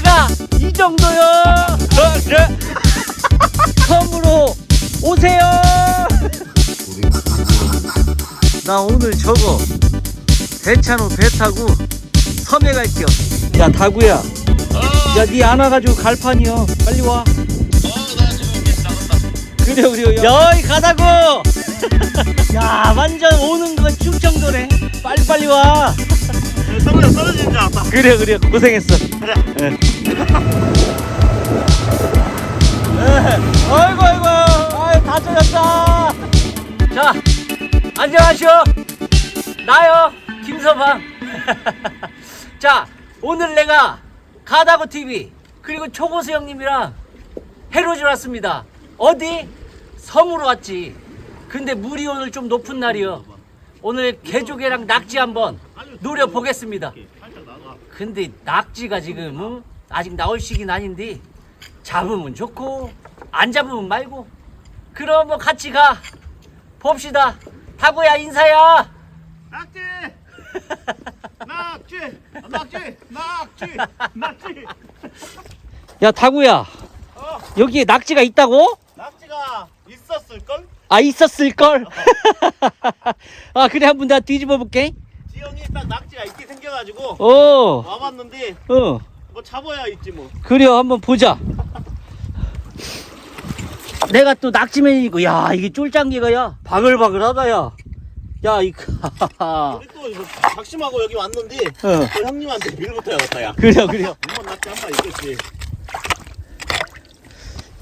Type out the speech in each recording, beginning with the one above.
내가 이 정도요. 그래. 섬으로 오세요. 나 오늘 저거 배차로 배 타고 섬에 갈게요. 야 다구야. 야니 안 와가지고 갈 판이요. 빨리 와. 그래 그래. 여기 가다고. 야 완전 오는 건 충청도네. 빨리 빨리 와. 서울에 떨어지는 줄 알았다. 그래 그래 고생했어. 가자. 예. 아이고 아이고 아이 다 젖었다. 자 안녕하시오. 나요 김서방. 자 오늘 내가 가다고 TV 그리고 초고수 형님이랑 해로질 왔습니다. 어디 섬으로 왔지. 근데 물이 오늘 좀 높은 날이요. 오늘 개조개랑 낙지 한번 노려 보겠습니다. 근데 낙지가 지금 어? 아직 나올 시기는 아닌데 잡으면 좋고 안 잡으면 말고 그럼 뭐 같이 가 봅시다 타구야 인사야 낙지! 낙지! 낙지! 낙지! 낙지! 야 타구야 어, 여기에 낙지가 있다고? 낙지가 있었을걸? 아 있었을걸 아 그래 한번 내가 뒤집어 볼게 지영이 딱 낙지가 있게 생겨가지고 어, 와봤는데 어. 뭐 잡아야 있지 뭐. 그래 한번 보자. 내가 또 낙지맨이고 야 이게 쫄짱기가 야. 바글바글하다 야 야 이거 우리 또 이거 작심하고 여기 왔는데 어. 또 형님한테 빌부터 야겠다 야. 그래 그래 한번 낙지 한 번 있겠지.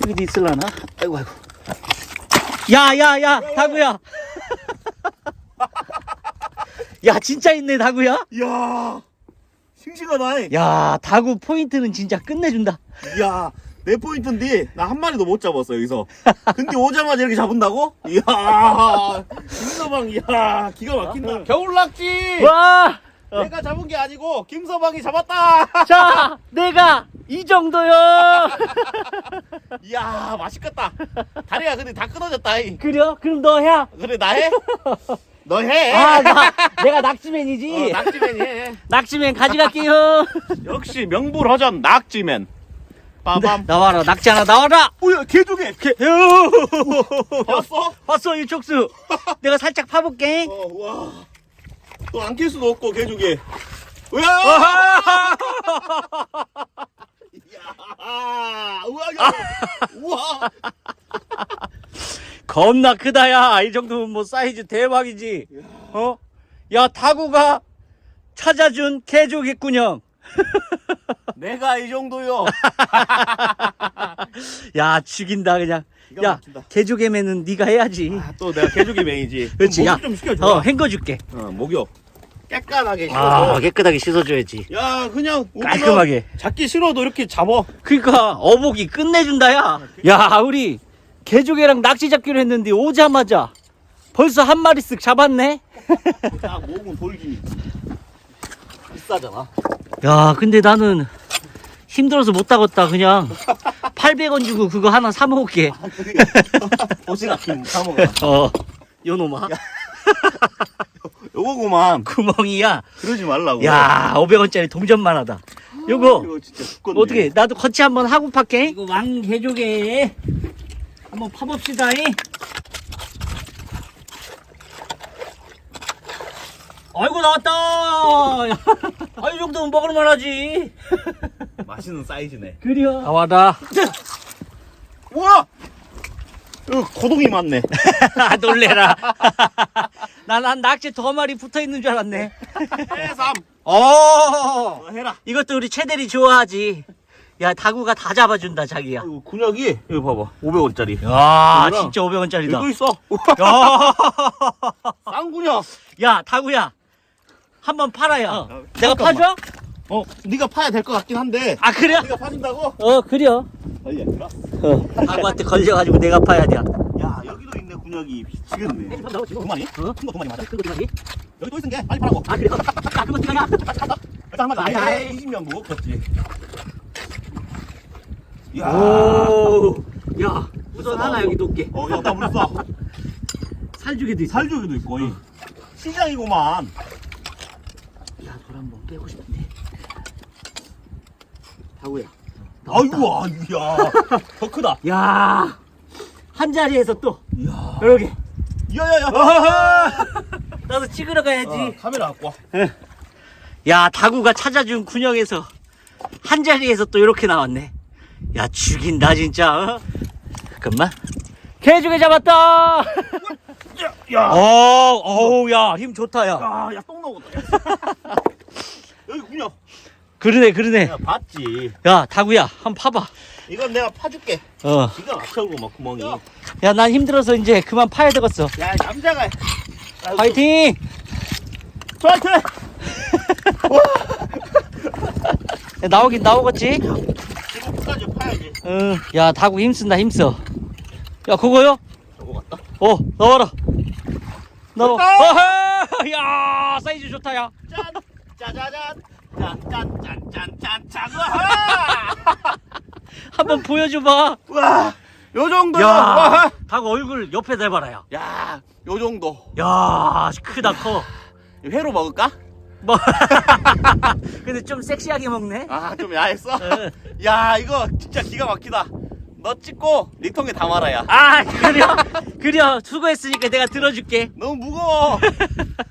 여기도 있을라나? 아이고 아이고. 야야야 다구야 야 진짜 있네 다구야 이야 싱싱하다. 야 다구 포인트는 진짜 끝내준다 이야 내 포인트인데 나 한 마리도 못 잡았어 여기서. 근데 오자마자 이렇게 잡은다고? 이야 김서방 이야 기가 막힌다. 겨울 낙지. 와! 내가 잡은 게 아니고 김서방이 잡았다. 자 내가 이 정도요 이야 맛있겠다. 다리가 근데 다 끊어졌다. 이. 그래? 그럼 너 해? 그래 나 해? 너 해? 아 나, 내가 낙지맨이지 어, 낙지맨이 해. 낙지맨 가져갈게요 역시 명불허전 낙지맨. 빠밤. 나와라 낙지 하나 나와라 뭐야 개조개. 개. 봤어? 봤어 이 촉수 내가 살짝 파볼게 어 와. 또안킬 수도 없고 개조개. 우와. 우와. 야. 우와. 겁나 크다 야 이 정도면 뭐 사이즈 대박이지 어? 야 다구가 찾아준 개조개꾼형 내가 이 정도요. 야 죽인다 그냥 기가 야 막힌다. 개조개맨은 네가 해야지 아, 또 내가 개조개 메이지. 그렇지 야 목욕 좀 시켜줘. 어, 헹궈 줄게 어, 목욕. 깨끗하게 아 씻어줘. 깨끗하게 씻어줘야지 야, 그냥 깔끔하게 잡기 싫어도 이렇게 잡어. 그러니까 어복이 끝내준다 야. 야 우리 개조개랑 낙지 잡기로 했는데 오자마자 벌써 한 마리 쓱 잡았네. 딱 목은 돌기. 비싸잖아. 야 근데 나는 힘들어서 못 따겠다 그냥 800원 주고 그거 하나 사 먹을게. 도시락김 사먹어. 어 요놈아 요거구만. 구멍이야. 그러지 말라고. 야 500원짜리 동전만 하다. 요거 이거 진짜 죽겠네. 어떻게 나도 같이 한번 하고 팔게. 이거 왕 개조개 한번 파봅시다. 이. 아이고 나왔다. 아, 이 정도면 먹을 만 하지. 맛있는 사이즈네. 그려. 나와라. 우와! 이거 고동이 많네. 놀래라. 난한 낙지 두 마리 붙어 있는 줄 알았네. 해삼. 어. 어, 해라. 이것도 우리 최대리 좋아하지. 야, 다구가 다 잡아준다, 자기야. 이거 군약이 이거 봐봐. 500원짜리. 야, 이거랑 진짜 500원짜리다. 이거 있어. 야, 쌍군약. 야, 다구야. 한번 팔아야. 어, 내가 잠깐만. 파줘? 어, 네가 파야 될 것 같긴 한데. 아, 그래? 네가 파준다고? 어, 그려. 아니, 아니라. 어, 다구한테 걸려가지고 내가 파야 돼. 야, 여기도 있네, 군약이. 미치겠네. 두 마리? 어? 큰거두 마리 맞아. 그거 어디 여기 또 있은 게 빨리 파라고. 아, 그래? 아, 그거 하냐? 일단 한 마리. 아이, 아이, 아이. 20년 무겁겠지. 야. 오. 야, 우선 하나 여기 놓을게. 어, 야, 나 물었어. 살주기도 있어. 살조기도 있고. 이. 시장이구만. 야, 돌 한번 빼고 싶은데. 다구야. 아이고, 아이고 야. 더 크다. 야, 한 자리에서 또 이야. 이렇게 야야야. 나도 찍으러 가야지. 어, 카메라 갖고 와. 야, 다구가 찾아준 군형에서 한 자리에서 또 이렇게 나왔네. 야, 죽인다 진짜. 어? 잠깐만. 개죽에 잡았다. 야, 야. 어, 어우, 야, 힘 좋다, 야. 야, 야, 똥 나오겠다. 여기 군요. 그러네, 그러네. 야, 봤지. 야, 다구야, 한번 파봐. 이건 내가 파줄게. 어. 기가 막혀고 막 구멍이. 야, 야, 난 힘들어서 이제 그만 파야 되겠어. 남자가. 파이팅! 저한테. 야, 나오긴 나오겠지? 파야지. 응. 야, 다구 힘쓴다, 힘써. 야, 그거요? 저거 같다. 어, 나와라. 나와. 어허! 야, 사이즈 좋다, 야. 짠, 짜자잔, 짠짠짠짠짠짠. 와, 한번 보여줘봐. 와, 요 정도야. 야, 와. 다구 얼굴 옆에 대봐라, 야. 야, 요 정도. 야, 크다, 커. 회로 먹을까? 뭐. 근데 좀 섹시하게 먹네. 아, 좀 야했어. 응. 야, 이거 진짜 기가 막히다. 너 찍고 리통에 담아라 야. 아, 그래요? 그래요. 수고했으니까 내가 들어줄게. 너무 무거워.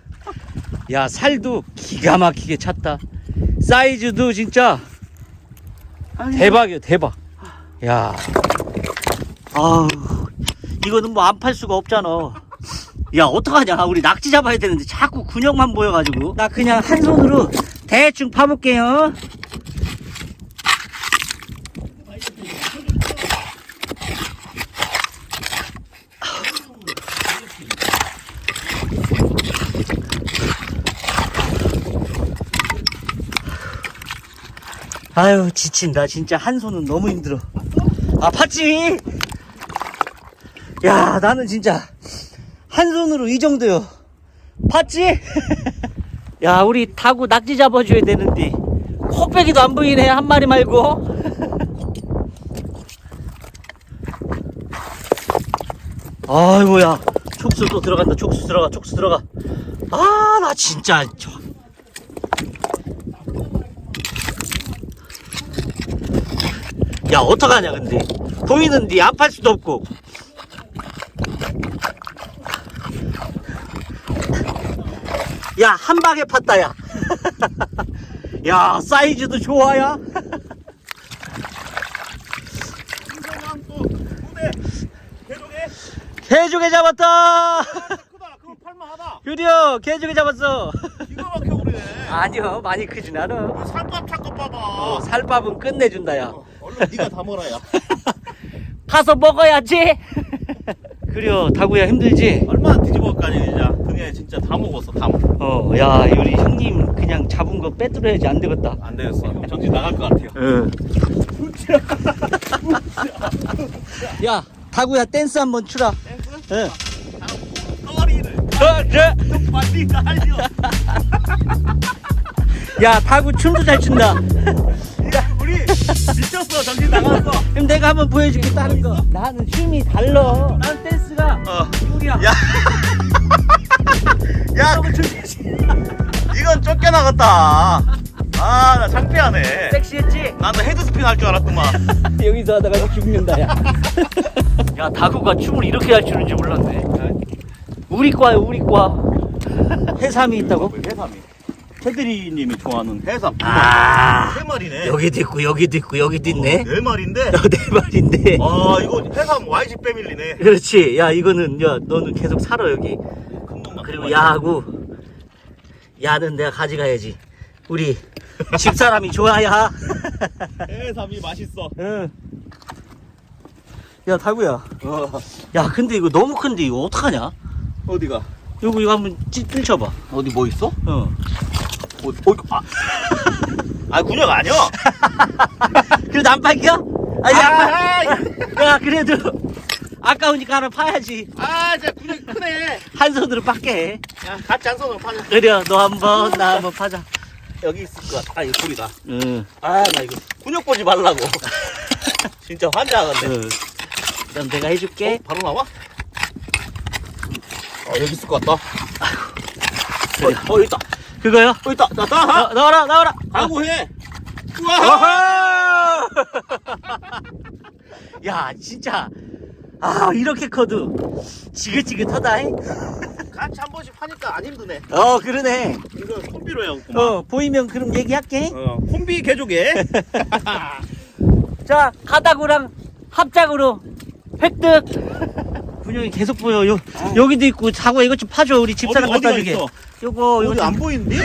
야, 살도 기가 막히게 찼다. 사이즈도 진짜 대박이야, 대박. 야. 아우, 이거는 뭐 안 팔 수가 없잖아. 야, 어떡하냐. 우리 낙지 잡아야 되는데 자꾸 군형만 보여가지고. 나 그냥 한 손으로 대충 파볼게요. 아유, 지친다. 진짜 한 손은 너무 힘들어. 아, 팠지? 야, 나는 진짜 한 손으로 이 정도요. 팠지? 야, 우리 타고 낙지 잡아줘야 되는데 코빼기도 안 보이네. 한 마리 말고. 아이고야. 촉수 또 들어간다. 촉수 들어가. 촉수 들어가. 아, 나 진짜. 저- 야, 어떡하냐, 근데. 보이는데 안 팔 수도 없고. 야, 한 방에 팠다, 야. 야, 사이즈도 좋아, 야. 개조개 잡았다. 드디어 개조개 잡았어. 기가 막혀 그래. 아니요, 많이 크진 않아. 살밥 찾고 봐봐. 어, 살밥은 끝내준다, 야. 어, 얼른 네가 다 먹어라 야. 가서 먹어야지. 그려, 다구야 힘들지? 얼마나 뒤집어 까니 진짜. 등에 진짜 다 먹었어. 다 먹. 어, 야, 우리 형님 그냥 잡은 거 빼들어야지 안 되겠다. 안 되겠어. 정신 나갈 것 같아요. 응. 야, 다구야 댄스 한번 추라. 어, 저. 빨리 달려. 야, 다구 춤도 잘 춘다. 우리 미쳤어. 정신 나갔어. 그럼 내가 한번 보여줄게 다른 거. 나는 춤이 달라. 난 댄스가 어. 우리야. 야. 야, 그, 이건 쫓겨나갔다. 아, 나 창피하네. 섹시했지? 나는 헤드스핀 할 줄 알았구만. 여기서 하다가 죽는다 야. 야, 다구가 춤을 이렇게 잘 추는지 몰랐네. 우리 과야, 우리 과. 해삼이 있다고? 해삼이. 태들이님이 좋아하는 해삼. 아, 세 마리네. 여기도 있고 여기도 있고 여기도 있네. 네 마리인데. 너네 마리인데. 아, 이거 해삼 YG 패밀리네. 그렇지. 야, 이거는 야, 너는 계속 살아 여기. 그리고 야하고 야는 내가 가져가야지. 우리 집사람이 좋아야. 해삼이 맛있어. 응. 야, 다구야. 어. 야, 근데 이거 너무 큰데 이거 어떡하냐? 어디가? 이거 이거 한번 찔, 찔쳐봐. 어디 뭐 있어? 어. 어디? 어, 아. 아, 군역 아니야? 그래도 안 팔겨? 아니, 아, 안 팔- 야, 그래도 아까우니까 하나 파야지. 아, 진짜 군역 크네. 한 손으로 밖에. 야, 같이 한 손으로 파자. 그래, 너 한 번, 나 한 번 파자. 여기 있을 것 같아. 아, 이 소리가. 응. 아, 나 이거 군역 보지 말라고. 진짜 환장하겠네. 응. 그럼 내가 해줄게. 어, 바로 나와? 어, 여기 있을 것 같다. 그래. 어, 어, 있다. 그거요? 어, 있다. 나, 나, 나, 나와라, 나와라. 하고 해. 우와! 야 진짜 아 이렇게 커도 지긋지긋하다 잉? 같이 한 번씩 파니까 안 힘드네. 어 그러네 이거 콤비로 해야겠구만. 어 보이면 그럼 얘기할게 어, 콤비 개조개. 자 가다구랑 합작으로 획득 분명히 계속 보여 요, 여기도 있고 자고 이것 좀 파줘 우리 집사람 어디, 갖다 어디가 주게 있어? 요거 요거 어디 안 좀- 보이는데?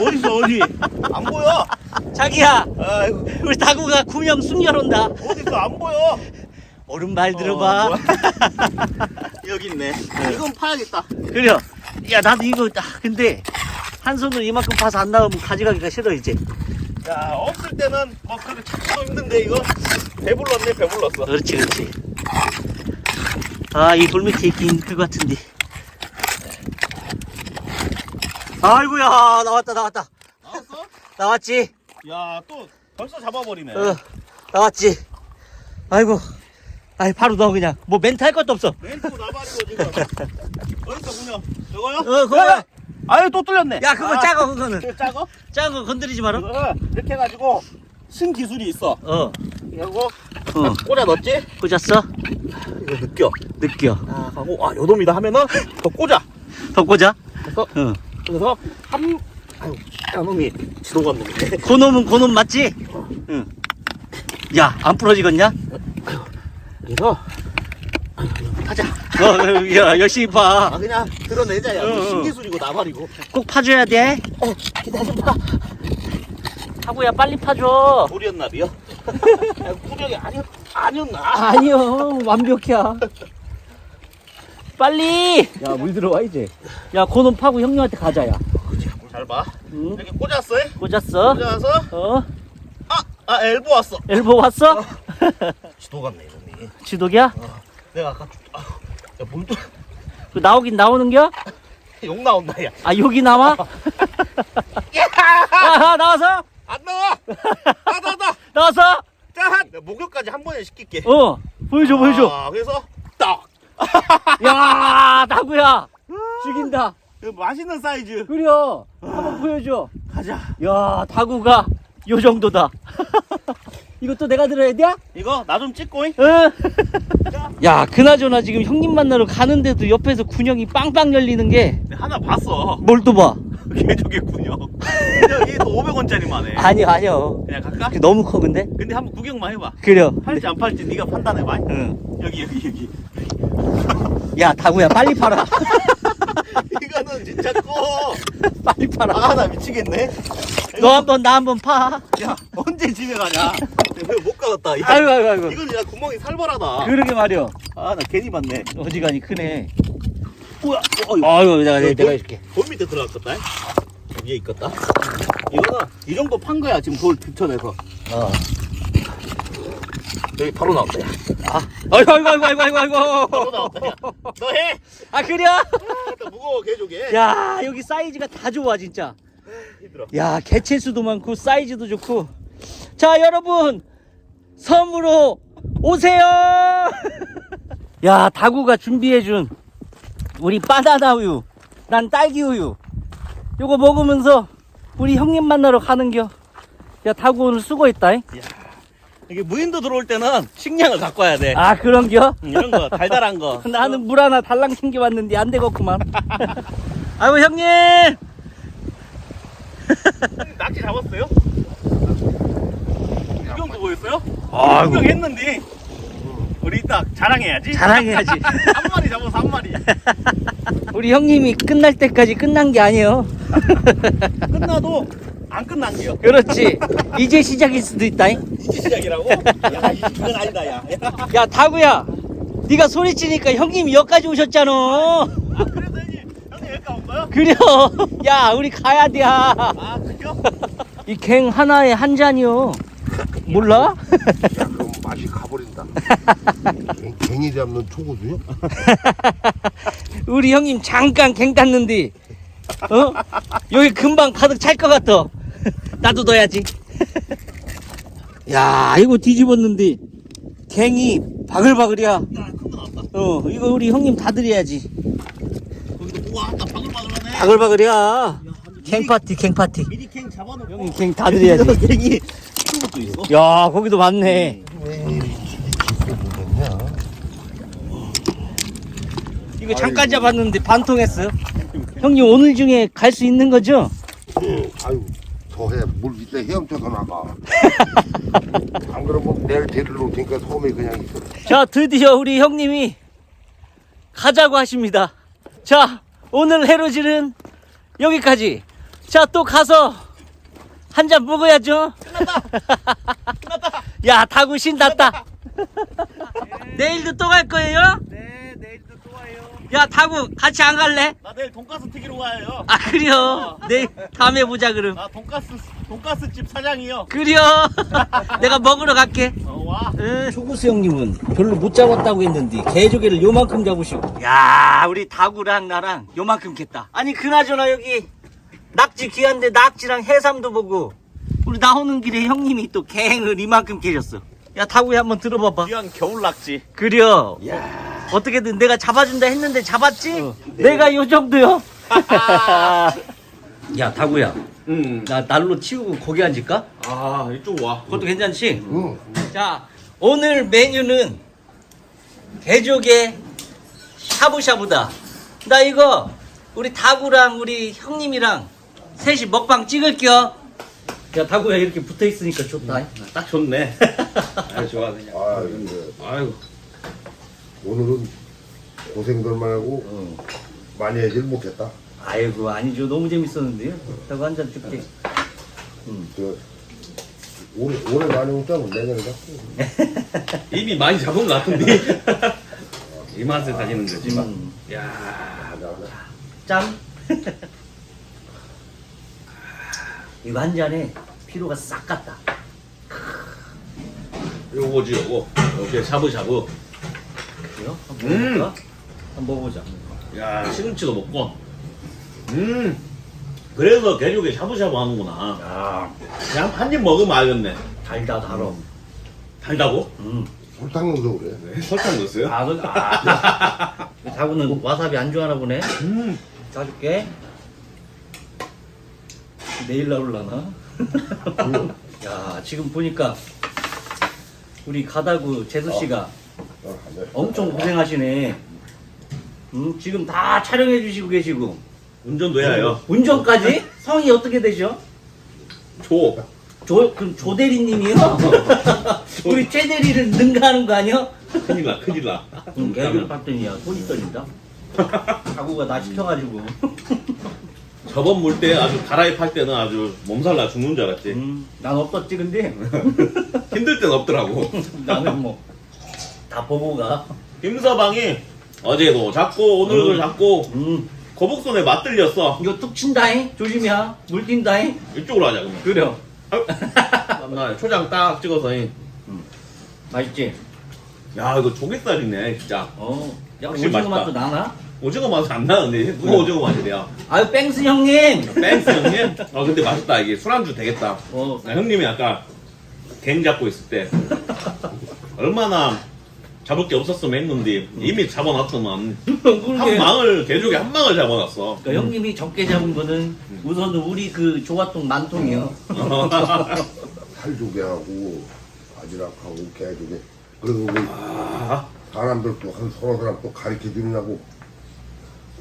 어디 있어 어디? 안 보여. 자기야 아이고 우리 다구가 구명 숙녀론다 어디 있어 안 보여. 얼음 말 들어봐 어? 여기 있네. 이건 파야겠다. 그래 야 나도 이거 아, 근데 한 손으로 이만큼 파서 안 나오면 가져가기가 싫어 이제 야 없을 때는 뭐 그렇게 찾기도 힘든데 이거 배불렀네 배불렀어. 그렇지 그렇지 아 이 돌밑에 있긴 그거 같은데 아이고야 나왔다 나왔다 나왔어? 나왔지 야 또 벌써 잡아버리네. 어 나왔지 아이고 아이 바로 넣어 그냥 뭐 멘트 할 것도 없어 멘트 나발이고 지금. 어디 있어 그냥 저거요? 어 그거 아유 또 뚫렸네. 야 그거 아, 작아 그거는 그거 작어? 작은 거 건드리지 마라 이거 이렇게 해가지고 신 기술이 있어. 어 이거 어, 꽂아 넣었지? 꽂았어? 이거 느껴. 느껴 아 하고 아 요놈이다 하면은 더 꽂아. 더 꽂아? 그래서 어 그래서 한 아유 야 놈이 지도관 놈이네. 고놈은 고놈 맞지? 응. 야, 안 부러지겠냐? 그래서 하자. 어, 야, 열심히 아 파. 그냥 드러내자 야. 어, 뭐 어. 신기술이고 나발이고. 꼭 파줘야 돼. 어 기다려봐. 하고야, 빨리 파줘. 돌이었나비요? 구력이 아니었 아니었나? 아니요, 완벽이야. 빨리! 야, 물 들어와, 이제. 야, 고놈 파고 형님한테 가자, 야. 잘 봐. 응? 이렇게 꽂았어. 꽂았어? 꽂아서 어? 아, 아 엘보 왔어. 엘보 왔어? 지도 같네. 지독이야? 내가 아까 아, 야 물도 그 나오긴 나오는겨? 욕 나온다 야. 아, 여기 나와? 아, 나와서? 안 나와. 나다. 나와서? 짠. 내가 목욕까지 한 번에 시킬게. 어, 보여줘, 보여줘. 아, 그래서 딱. 야, 나구야. 죽인다. 그 맛있는 사이즈. 그려 한번 보여줘 가자. 야 다구가 요 정도다 이것도 내가 들어야 돼? 이거 나 좀 찍고. 잉? 응. 야 그나저나 지금 형님 만나러 가는데도 옆에서 군형이 빵빵 열리는 게뭘 내가 하나 봤어. 또 봐? 개조개군요. 여기 또 500원짜리만 해. 아니요 아니요 그냥 갈까? 그 너무 커 근데? 근데 한번 구경만 해봐. 그려 팔지 안 팔지 네가 판단해봐. 응. 여기 여기 여기. 야 다구야 빨리 팔아 이거는 진짜 커. 빨리 팔아 아 나 미치겠네. 너 한 번 나 한 번 파 야 언제 집에 가냐? 왜못 가겠다. 야, 아이고 아이고 아이고 이건 야 구멍이 살벌하다. 그러게 말이야 아 나 괜히 봤네. 어지간히 크네 뭐야? 어, 이거 아이고 내가 내가 돌- 해줄게 돌 밑에 들어갔겠다. 위에 있겠다. 이거는 이 정도 판 거야 지금 돌 붙여내서 어. 여기 바로 나온다. 야. 아 아이고 아이고 아이고 아이고 아이고 바로 나온다. 야. 너 해. 아 그래? 아, 또 무거워 개조개. 야 여기 사이즈가 다 좋아 진짜 힘들어. 야 개체수도 많고 사이즈도 좋고 자 여러분 섬으로 오세요 야 다구가 준비해준 우리 바나나 우유 난 딸기 우유 요거 먹으면서 우리 형님 만나러 가는겨 야 다구 오늘 수고했다 잉? 이게 무인도 들어올 때는 식량을 갖고 와야 돼. 아 그런겨? 음, 이런 거 달달한 거. 나는 물 하나 달랑 챙겨왔는데 안 되겠구만 아이고 형님 낙지 잡았어요? 구경도 보였어요? 아이고. 구경했는데 우리 이따 자랑해야지. 자랑해야지 한 마리 잡아서 한 마리. 우리 형님이 끝날 때까지 끝난 게 아니에요. 끝나도 안 끝난 게요. 그렇지. 이제 시작일 수도 있다잉. 이제 시작이라고? 야, 이건 아니다, 야. 야. 야, 다구야. 네가 소리치니까 형님이 여기까지 오셨잖아. 아, 그래서 형님, 형님 여기까지 온 거요? 그래. 야, 우리 가야 돼. 아, 그죠? 이갱 하나에 한 잔이요. 몰라? 그럼 맛이 가버린다. 갱- 갱이 잡는 초고수요? 우리 형님 잠깐 갱 땄는데. 어? 여기 금방 가득 찰 것 같아. 나도 넣어야지. 야, 이거 뒤집었는데 갱이 바글바글이야. 어, 이거 우리 형님 다 드려야지. 거기도 뭐가 아까 바글바글하네. 바글바글이야. 갱 파티, 갱 파티. 미리 갱 잡아놓고. 형님 갱다 드려야지. 갱이 있어? 야 거기도 많네. 이거 잠깐 잡았는데 반통했어. 형님 오늘 중에 갈 수 있는 거죠? 아유 더해 물 밑에 헤엄쳐서 나가. 안 그러면 내일 데리러 올 테니까 섬에 그냥 있어. 자 드디어 우리 형님이 가자고 하십니다. 자 오늘 해로질은 여기까지. 자 또 가서 한 잔 먹어야죠. 끝났다. 야 다구 신났다. 내일도 또 갈 거예요? 네 야 다구 같이 안 갈래? 나 내일 돈가스 튀기러 와요 아 그래요. 내일 다음에 보자 그럼. 나 돈가스 돈가스 집 사장이요 그래요. 내가 먹으러 갈게. 어와 초구수 형님은 별로 못 잡았다고 했는데 개조개를 요만큼 잡으시고 야 우리 다구랑 나랑 요만큼 캤다 아니 그나저나 여기 낙지 귀한데 낙지랑 해삼도 보고 우리 나오는 길에 형님이 또 갱을 이만큼 캐셨어 야 다구야 한번 들어봐봐 귀한 겨울 낙지 그려 어떻게든 내가 잡아준다 했는데 잡았지? 내가 요 정도요 야 다구야 나 날로 치우고 거기 앉을까? 아 이쪽 와 그것도 괜찮지? 응. 자, 오늘 메뉴는 개조개 샤브샤브다. 나 이거 우리 다구랑 우리 형님이랑 셋이 먹방 찍을게요. 야, 다구야 이렇게 붙어 있으니까 좋다. 딱 좋네 아 좋아 그냥 아 근데 아이고 오늘은 고생들만 하고 많이 하질 못했다. 아이고, 아니죠. 너무 재밌었는데요. 다구 한잔 줄게. 저 올해 올해 많이 먹자면 내년에 잡고. 이미 많이 잡은 것 같은데 이 맛에 다니는 거지 음, 야 짠. 이거 한 잔에 피로가 싹 갔다. 요거지 요거 이렇게 샤브샤브 그래요? 한번 음. 먹어볼까? 한번 먹어보자. 야 시금치도 먹고 음 그래서 개조개 샤브샤브 하는구나 야, 그냥 한 입 먹으면 알겠네 달다 달어. 달다고? 음. 설탕 넣어서 그래. 네, 설탕 넣었어요? 아, 그, 아, 그 다구는 와사비 안 좋아하나 보네. 음 짜줄게. 내일 나올라나? 야, 지금 보니까 우리 가다구 재수 씨가 어, 안 돼. 엄청 고생하시네. 음, 지금 다 촬영해 주시고 계시고. 운전도 해야 해요 운전까지? 성이 어떻게 되죠? 조 조, 그럼 조 대리님이요? 우리 최 대리를 능가하는 거 아니야? 큰일 나 큰일 나 응, 개그를 봤더니 야 손이 떨린다. 자구가 나 시켜가지고. 저번 물 때 아주 갈아입 할 때는 아주 몸살 나 죽는 줄 알았지 음, 난 없었지 근데 힘들 땐 없더라고 나는 뭐 다 보고 가. 김서방이 어제도 잡고 오늘도 음. 잡고 음, 거북손에 맞들렸어 이거 툭 친다잉 조심이야. 물 뛴다잉. 이쪽으로 하자 그러면 그래. 나 초장 딱 찍어서 이. 맛있지. 야 이거 조개살이네 진짜 어. 약간 확실히 오징어 맛있다. 맛도 나나? 오징어 맛은 안 나는데 누가 오징어 맛이래요 아유 뺑스 형님. 뺑스 형님 아 근데 맛있다 이게 술안주 되겠다 어. 나 형님이 아까 갱 잡고 있을 때 얼마나 잡을 게 없었으면 했는데 이미 잡아놨더만 한. 망을 개조개 한 망을 잡아놨어 그러니까 형님이 적게 잡은 거는 우선은 우리 그 조화통 만통이요. 살조개하고 바지락하고 개조개. 그리고 그 아, 사람들 또 한 서너 사람 또 가르쳐 주느냐고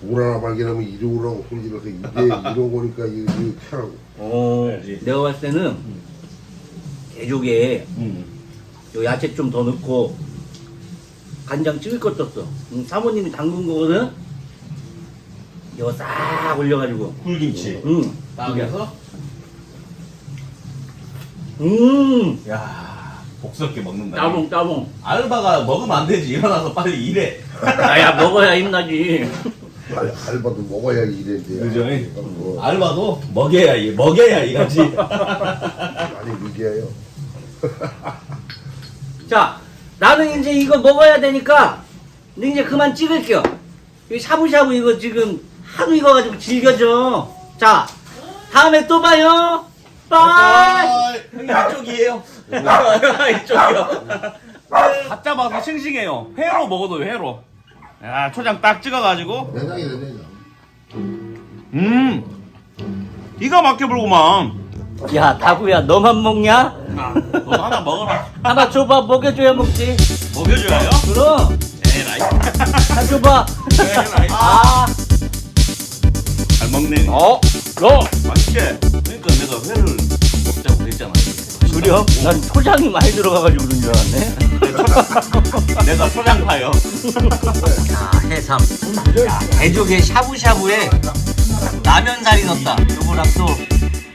물 하나 발견하면 이리 오라고 소리 질러서 이게 이런 거니까 이거 이거 캐라고. 어. 내가 봤을 때는 개조개에 음. 요 야채 좀 더 넣고 간장 찍을 것 떴어. 응, 사모님이 담근 거거든. 이거 싹 올려가지고. 굴김치 응. 딱 해서 음. 야 복스럽게 먹는다 따봉 따봉. 알바가 먹으면 안 되지 일어나서 빨리 일해 야야 먹어야 힘나지. 알, 알바도 먹어야 이래지. 그죠? 뭐 알바도 먹여야 일 먹여야 일하지 많이 위기해요. 자, 나는 이제 이거 먹어야 되니까 이제 그만 찍을게요. 이 샤브샤브 이거 지금 하도 익어가지고 질겨져. 자, 다음에 또 봐요. 빠이. 이쪽이에요 이쪽이요 갓 잡아서 싱싱해요 회로 먹어도 회로 야 초장 딱 찍어가지고 내장이래 내장. 음 기가 막혀 불구만 야 다구야 너만 먹냐? 너 하나 먹어라. 하나 줘봐 먹여줘야 먹지 먹여줘요? 그럼 에라이. 한 줘봐 에라이. 아 잘 먹네. 어? 너 맛있게. 그래요? 난 초장이 많이 들어가가지고 그런 줄 알았네 내가 소장파요. 자 해삼 야 대조개 샤브샤브에 라면살이 넣었다 요거랑 또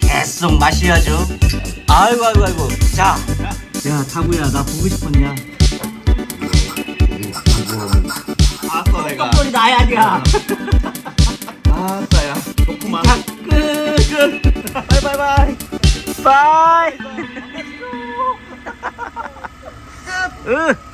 계속 마셔야죠 아이고 아이고 아이고 자 야 타구야 나 보고 싶었냐 아싸 내가. 소리 나야냐 아싸야. 좋구만. 자, 끝, 끝. 바이바이바이. 바이. 끝. 으.